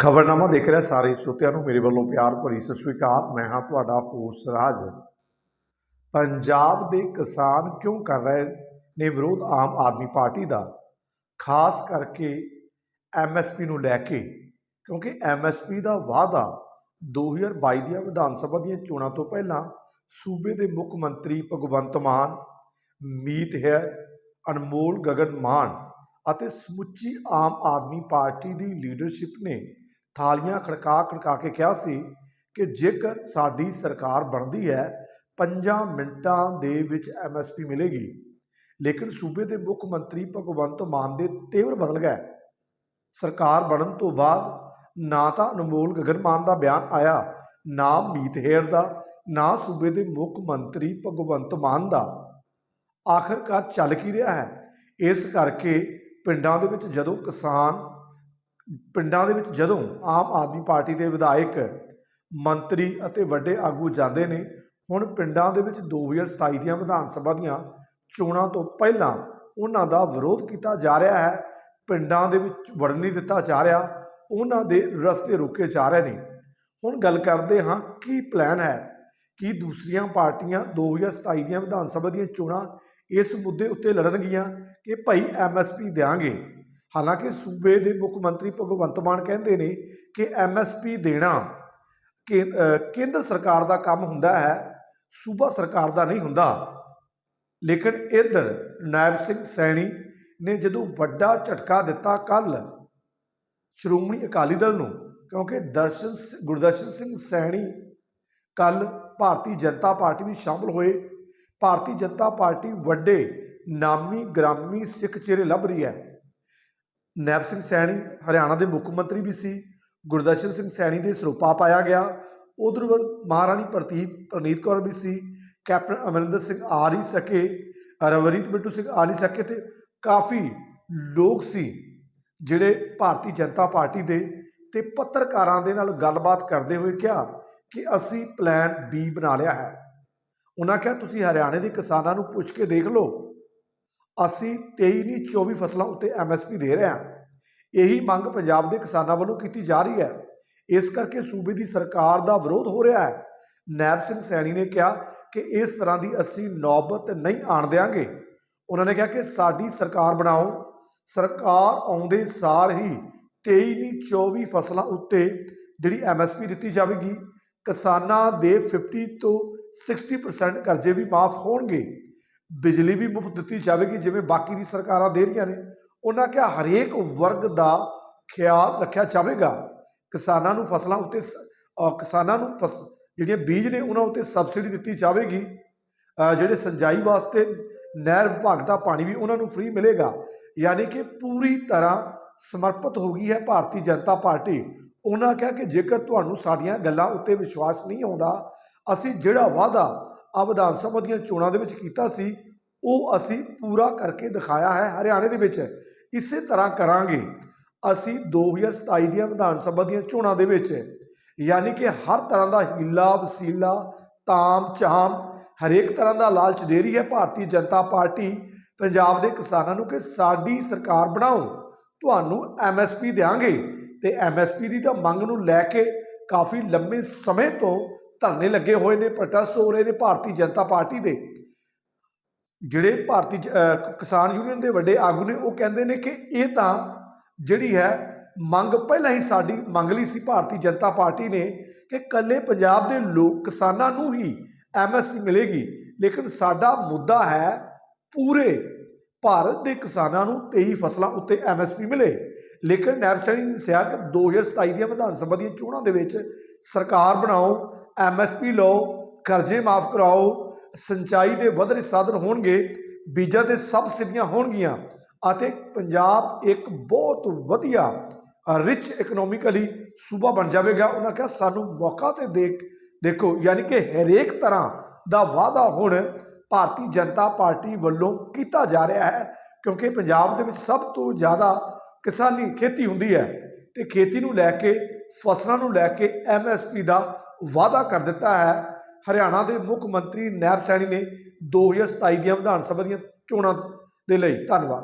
ਖਬਰਨਾਮਾ ਦੇਖ ਰਿਹਾ ਸਾਰੇ ਸਰੋਤਿਆਂ ਨੂੰ, ਮੇਰੇ ਵੱਲੋਂ ਪਿਆਰ ਭਰੀ ਸਤਿ ਸ੍ਰੀ ਅਕਾਲ। ਮੈਂ ਹਾਂ ਤੁਹਾਡਾ ਹੋਸ ਰਾਜ। ਪੰਜਾਬ ਦੇ ਕਿਸਾਨ ਕਿਉਂ ਕਰ ਰਹੇ ਨੇ ਵਿਰੋਧ ਆਮ ਆਦਮੀ ਪਾਰਟੀ ਦਾ? ਖਾਸ ਕਰਕੇ ਐਮਐਸਪੀ ਨੂੰ ਲੈ ਕੇ, ਕਿਉਂਕਿ ਐਮਐਸਪੀ ਦਾ ਵਾਅਦਾ 2022 ਦੀਆਂ ਵਿਧਾਨ ਸਭਾ ਦੀਆਂ ਚੋਣਾਂ ਤੋਂ ਪਹਿਲਾਂ ਸੂਬੇ ਦੇ ਮੁੱਖ ਮੰਤਰੀ ਭਗਵੰਤ ਮਾਨ, ਮੀਤ ਹੈ, ਅਨਮੋਲ ਗਗਨ ਮਾਨ ਅਤੇ ਸਮੁੱਚੀ ਆਮ ਆਦਮੀ ਪਾਰਟੀ ਦੀ ਲੀਡਰਸ਼ਿਪ ਨੇ ਥਾਲੀਆਂ ਖੜਕਾ ਖੜਕਾ ਕੇ ਕਿਹਾ ਸੀ ਕਿ ਜੇਕਰ ਸਾਡੀ ਸਰਕਾਰ ਬਣਦੀ ਹੈ, ਪੰਜਾਂ ਮਿੰਟਾਂ ਦੇ ਵਿੱਚ ਐਮਐਸਪੀ ਮਿਲੇਗੀ। ਲੇਕਿਨ ਸੂਬੇ ਦੇ ਮੁੱਖ ਮੰਤਰੀ ਭਗਵੰਤ ਮਾਨ ਦੇ ਤੇਵਰ ਬਦਲ ਗਏ। ਸਰਕਾਰ ਬਣਨ ਤੋਂ ਬਾਅਦ ਨਾ ਤਾਂ ਅਨਮੋਲ ਗਗਨ ਮਾਨ ਦਾ ਬਿਆਨ ਆਇਆ, ਨਾ ਮੀਤ ਹੇਰ ਦਾ, ਨਾ ਸੂਬੇ ਦੇ ਮੁੱਖ ਮੰਤਰੀ ਭਗਵੰਤ ਮਾਨ ਦਾ। ਆਖਰਕਾਰ ਚੱਲ ਕੀ ਰਿਹਾ ਹੈ? ਇਸ ਕਰਕੇ ਪਿੰਡਾਂ ਦੇ ਵਿੱਚ ਜਦੋਂ ਕਿਸਾਨ ਪਿੰਡਾਂ ਦੇ ਵਿੱਚ ਜਦੋਂ ਆਮ ਆਦਮੀ ਪਾਰਟੀ ਦੇ ਵਿਧਾਇਕ, ਮੰਤਰੀ ਅਤੇ ਵੱਡੇ ਆਗੂ ਜਾਂਦੇ ਨੇ, ਹੁਣ ਪਿੰਡਾਂ ਦੇ ਵਿੱਚ 2027 ਦੀਆਂ ਵਿਧਾਨ ਸਭਾ ਦੀਆਂ ਚੋਣਾਂ ਤੋਂ ਪਹਿਲਾਂ ਉਹਨਾਂ ਦਾ ਵਿਰੋਧ ਕੀਤਾ ਜਾ ਰਿਹਾ ਹੈ, ਪਿੰਡਾਂ ਦੇ ਵਿੱਚ ਵੜਨ ਨਹੀਂ ਦਿੱਤਾ ਜਾ ਰਿਹਾ, ਉਹਨਾਂ ਦੇ ਰਸਤੇ ਰੋਕੇ ਜਾ ਰਹੇ ਨੇ। ਹੁਣ ਗੱਲ ਕਰਦੇ ਹਾਂ ਕੀ ਪਲਾਨ ਹੈ, ਕੀ ਦੂਸਰੀਆਂ ਪਾਰਟੀਆਂ 2027 ਦੀਆਂ ਵਿਧਾਨ ਸਭਾ ਦੀਆਂ ਚੋਣਾਂ ਇਸ ਮੁੱਦੇ ਉੱਤੇ ਲੜਨਗੀਆਂ ਕਿ ਭਾਈ ਐਮਐਸਪੀ ਦੇਾਂਗੇ ਹਾਲਾਂਕਿ ਸੂਬੇ ਦੇ ਮੁੱਖ ਮੰਤਰੀ ਭਗਵੰਤ ਮਾਨ ਕਹਿੰਦੇ ਨੇ ਕਿ ਐਮਐਸਪੀ ਦੇਣਾ ਕੇ- ਅਹ ਕੇਂਦਰ ਸਰਕਾਰ ਦਾ ਕੰਮ ਹੁੰਦਾ ਹੈ, ਸੂਬਾ ਸਰਕਾਰ ਦਾ ਨਹੀਂ ਹੁੰਦਾ। ਲੇਕਿਨ ਇੱਧਰ ਨਾਇਬ ਸਿੰਘ ਸੈਣੀ ਨੇ ਜਦੋਂ ਵੱਡਾ ਝਟਕਾ ਦਿੱਤਾ ਕੱਲ ਸ਼੍ਰੋਮਣੀ ਅਕਾਲੀ ਦਲ ਨੂੰ, ਕਿਉਂਕਿ ਦਰਸ਼ਨ ਸਿ- ਗੁਰਦਰਸ਼ਨ ਸਿੰਘ ਸੈਣੀ ਕੱਲ ਭਾਰਤੀ ਜਨਤਾ ਪਾਰਟੀ ਵਿੱਚ ਸ਼ਾਮਲ ਹੋਏ। ਭਾਰਤੀ ਜਨਤਾ ਪਾਰਟੀ ਵੱਡੇ ਨਾਮੀ, ਗ੍ਰਾਮੀ ਸਿੱਖ ਚਿਹਰੇ ਲੱਭ ਰਹੀ ਹੈ। ਨੈਬ ਸਿੰਘ ਸੈਣੀ ਹਰਿਆਣਾ ਦੇ ਮੁੱਖ ਮੰਤਰੀ ਵੀ ਸੀ, ਗੁਰਦਰਸ਼ਨ ਸਿੰਘ ਸੈਣੀ ਦੇ ਸਰੂਪਾ ਪਾਇਆ ਗਿਆ, ਉਧਰ ਮਹਾਰਾਣੀ ਪ੍ਰਤੀਪ ਪ੍ਰਨੀਤ ਕੌਰ ਵੀ ਸੀ, ਕੈਪਟਨ ਅਮਰਿੰਦਰ ਸਿੰਘ ਆ ਨਹੀਂ ਸਕੇ, ਰਵਨੀਤ ਬਿੱਟੂ ਸਿੰਘ ਆ ਨਹੀਂ ਸਕੇ ਤੇ ਕਾਫੀ ਲੋਕ ਸੀ ਜਿਹੜੇ ਭਾਰਤੀ ਜਨਤਾ ਪਾਰਟੀ ਦੇ ਤੇ ਪੱਤਰਕਾਰਾਂ ਦੇ ਨਾਲ ਗੱਲਬਾਤ ਕਰਦੇ ਹੋਏ ਕਿਹਾ ਕਿ ਅਸੀਂ ਪਲਾਨ ਬੀ ਬਣਾ ਲਿਆ ਹੈ। ਉਹਨਾਂ ਕਿਹਾ, ਤੁਸੀਂ ਹਰਿਆਣੇ ਦੇ ਕਿਸਾਨਾਂ ਨੂੰ ਪੁੱਛ ਕੇ ਦੇਖ ਲਓ ਅਸੀਂ 23 ਨਹੀਂ 24 ਫਸਲਾਂ ਉੱਤੇ ਐਮਐਸਪੀ ਦੇ ਰਹੇ ਹਾਂ। ਇਹੀ ਮੰਗ ਪੰਜਾਬ ਦੇ ਕਿਸਾਨਾਂ ਵੱਲੋਂ ਕੀਤੀ ਜਾ ਰਹੀ ਹੈ। ਇਸ ਕਰਕੇ ਸੂਬੇ ਦੀ ਸਰਕਾਰ ਦਾ ਵਿਰੋਧ ਹੋ ਰਿਹਾ ਹੈ। ਨੈਬ ਸਿੰਘ ਸੈਣੀ ਨੇ ਕਿਹਾ ਕਿ ਇਸ ਤਰ੍ਹਾਂ ਦੀ ਅਸੀਂ ਨੌਬਤ ਨਹੀਂ ਆਣ ਦਿਆਂਗੇ। ਉਹਨਾਂ ਨੇ ਕਿਹਾ ਕਿ ਸਾਡੀ ਸਰਕਾਰ ਬਣਾਓ। ਸਰਕਾਰ ਆਉਂਦੇ ਸਾਰ ਹੀ 23 ਨਹੀਂ 24 ਫਸਲਾਂ ਉੱਤੇ ਜਿਹੜੀ ਐਮਐਸਪੀ ਦਿੱਤੀ ਜਾਵੇਗੀ, ਕਿਸਾਨਾਂ ਦੇ 50 ਤੋਂ 60% ਕਰਜ਼ੇ ਵੀ ਮਾਫ ਹੋਣਗੇ। ਬਿਜਲੀ ਵੀ ਮੁਫਤ ਦਿੱਤੀ ਜਾਵੇਗੀ, ਜਿਵੇਂ ਬਾਕੀ ਦੀ ਸਰਕਾਰਾਂ ਦੇ ਰਹੀਆਂ ਨੇ। ਉਹਨਾਂ ਕਿਹਾ ਹਰੇਕ ਵਰਗ ਦਾ ਖਿਆਲ ਰੱਖਿਆ ਜਾਵੇਗਾ। ਕਿਸਾਨਾਂ ਨੂੰ ਫਸਲਾਂ ਉੱਤੇ ਸ- ਕਿਸਾਨਾਂ ਨੂੰ ਫਸ- ਜਿਹੜੀਆਂ ਬੀਜ ਨੇ ਉਹਨਾਂ ਉੱਤੇ ਸਬਸਿਡੀ ਦਿੱਤੀ ਜਾਵੇਗੀ। ਜਿਹੜੇ ਸਿੰਜਾਈ ਵਾਸਤੇ ਨਹਿਰ ਵਿਭਾਗ ਦਾ ਪਾਣੀ ਵੀ ਉਹਨਾਂ ਨੂੰ ਫ੍ਰੀ ਮਿਲੇਗਾ। ਯਾਨੀ ਕਿ ਪੂਰੀ ਤਰ੍ਹਾਂ ਸਮਰਪਿਤ ਹੋ ਗਈ ਹੈ ਭਾਰਤੀ ਜਨਤਾ ਪਾਰਟੀ। ਉਹਨਾਂ ਕਿਹਾ ਕਿ ਜੇਕਰ ਤੁਹਾਨੂੰ ਸਾਡੀਆਂ ਗੱਲਾਂ ਉੱਤੇ ਵਿਸ਼ਵਾਸ ਨਹੀਂ ਆਉਂਦਾ, ਅਸੀਂ ਜਿਹੜਾ ਵਾਅਦਾ ਆ ਵਿਧਾਨ ਸਭਾ ਦੀਆਂ ਚੋਣਾਂ ਦੇ ਵਿੱਚ ਕੀਤਾ ਸੀ, ਉਹ ਅਸੀਂ ਪੂਰਾ ਕਰਕੇ ਦਿਖਾਇਆ ਹੈ ਹਰਿਆਣੇ ਦੇ ਵਿੱਚ। ਇਸੇ ਤਰ੍ਹਾਂ ਕਰਾਂਗੇ। ਅਸੀਂ 2027 ਦੀਆਂ ਵਿਧਾਨ ਸਭਾ ਦੀਆਂ ਚੋਣਾਂ ਦੇ ਵਿੱਚ, ਯਾਨੀ ਕਿ ਹਰ ਤਰ੍ਹਾਂ ਦਾ ਹੀਲਾ, ਵਸੀਲਾ, ਤਾਮ ਚਾਮ ਹਰੇਕ ਤਰ੍ਹਾਂ ਦਾ ਲਾਲਚ ਦੇ ਰਹੀ ਹੈ ਭਾਰਤੀ ਜਨਤਾ ਪਾਰਟੀ। ਪੰਜਾਬ ਦੇ ਕਿਸਾਨਾਂ ਨੂੰ ਕਿ ਸਾਡੀ ਸਰਕਾਰ ਬਣਾਓ, ਤੁਹਾਨੂੰ ਐਮਐਸਪੀ ਦੇਾਂਗੇ ਤੇ ਐਮਐਸਪੀ ਦੀ ਤਾਂ ਮੰਗ ਨੂੰ ਲੈ ਕੇ ਕਾਫੀ ਲੰਮੇ ਸਮੇਂ ਤੋਂ ਧਰਨੇ ਲੱਗੇ ਹੋਏ ਨੇ ਪ੍ਰੋਟੈਸਟ ਹੋ ਰਹੇ ਨੇ ਭਾਰਤੀ ਜਨਤਾ ਪਾਰਟੀ ਦੇ। ਜਿਹੜੇ ਭਾਰਤੀ ਜ- ਕਿਸਾਨ ਯੂਨੀਅਨ ਦੇ ਵੱਡੇ ਆਗੂ ਨੇ, ਉਹ ਕਹਿੰਦੇ ਨੇ ਕਿ ਇਹ ਤਾਂ ਜਿਹੜੀ ਹੈ ਮੰਗ, ਪਹਿਲਾਂ ਹੀ ਸਾਡੀ ਮੰਗ ਲਈ ਸੀ ਭਾਰਤੀ ਜਨਤਾ ਪਾਰਟੀ ਨੇ ਕਿ ਕੱਲੇ ਪੰਜਾਬ ਦੇ ਲੋਕ, ਕਿਸਾਨਾਂ ਨੂੰ ਹੀ ਐਮਐਸਪੀ ਮਿਲੇਗੀ। ਲੇਕਿਨ ਸਾਡਾ ਮੁੱਦਾ ਹੈ ਪੂਰੇ ਭਾਰਤ ਦੇ ਕਿਸਾਨਾਂ ਨੂੰ 23 ਫਸਲਾਂ ਉੱਤੇ ਐਮਐਸਪੀ ਮਿਲੇ। ਲੇਕਿਨ ਨੈਬ ਸੈਣੀ ਨੇ ਦੱਸਿਆ ਕਿ 2027 ਦੀਆਂ ਵਿਧਾਨ ਸਭਾ ਦੀਆਂ ਚੋਣਾਂ ਦੇ ਵਿੱਚ ਸਰਕਾਰ ਬਣਾਓ ਐਮਐਸਪੀ ਲਓ, ਕਰਜ਼ੇ ਮਾਫ ਕਰਾਓ, ਸਿੰਚਾਈ ਦੇ ਵੱਧ ਰਹੇ ਸਾਧਨ ਹੋਣਗੇ, ਬੀਜਾਂ ਤੇ ਸਬਸਿਡੀਆਂ ਹੋਣਗੀਆਂ ਅਤੇ ਪੰਜਾਬ ਇੱਕ ਬਹੁਤ ਵਧੀਆ ਰਿਚ ਇਕਨੋਮਿਕਲੀ ਸੂਬਾ ਬਣ ਜਾਵੇਗਾ। ਉਹਨਾਂ ਕਿਹਾ, ਸਾਨੂੰ ਮੌਕਾ ਤੇ ਦੇਖ, ਦੇਖੋ। ਯਾਨੀ ਕਿ ਹਰੇਕ ਤਰ੍ਹਾਂ ਦਾ ਵਾਅਦਾ ਹੁਣ ਭਾਰਤੀ ਜਨਤਾ ਪਾਰਟੀ ਵੱਲੋਂ ਕੀਤਾ ਜਾ ਰਿਹਾ ਹੈ, ਕਿਉਂਕਿ ਪੰਜਾਬ ਦੇ ਵਿੱਚ ਸਭ ਤੋਂ ਜ਼ਿਆਦਾ ਕਿਸਾਨੀ ਖੇਤੀ ਹੁੰਦੀ ਹੈ ਤੇ ਖੇਤੀ ਨੂੰ ਲੈ ਕੇ ਫਸਲਾਂ ਨੂੰ ਲੈ ਕੇ ਐਮਐਸਪੀ ਦਾ ਵਾਅਦਾ ਕਰ ਦਿੱਤਾ ਹੈ। ਹਰਿਆਣਾ ਦੇ ਮੁੱਖ ਮੰਤਰੀ ਨੈਬ ਸੈਣੀ ਨੇ 2027 ਦੀਆਂ ਵਿਧਾਨ ਸਭਾ ਦੀਆਂ ਚੋਣਾਂ ਦੇ ਲਈ ਧੰਨਵਾਦ।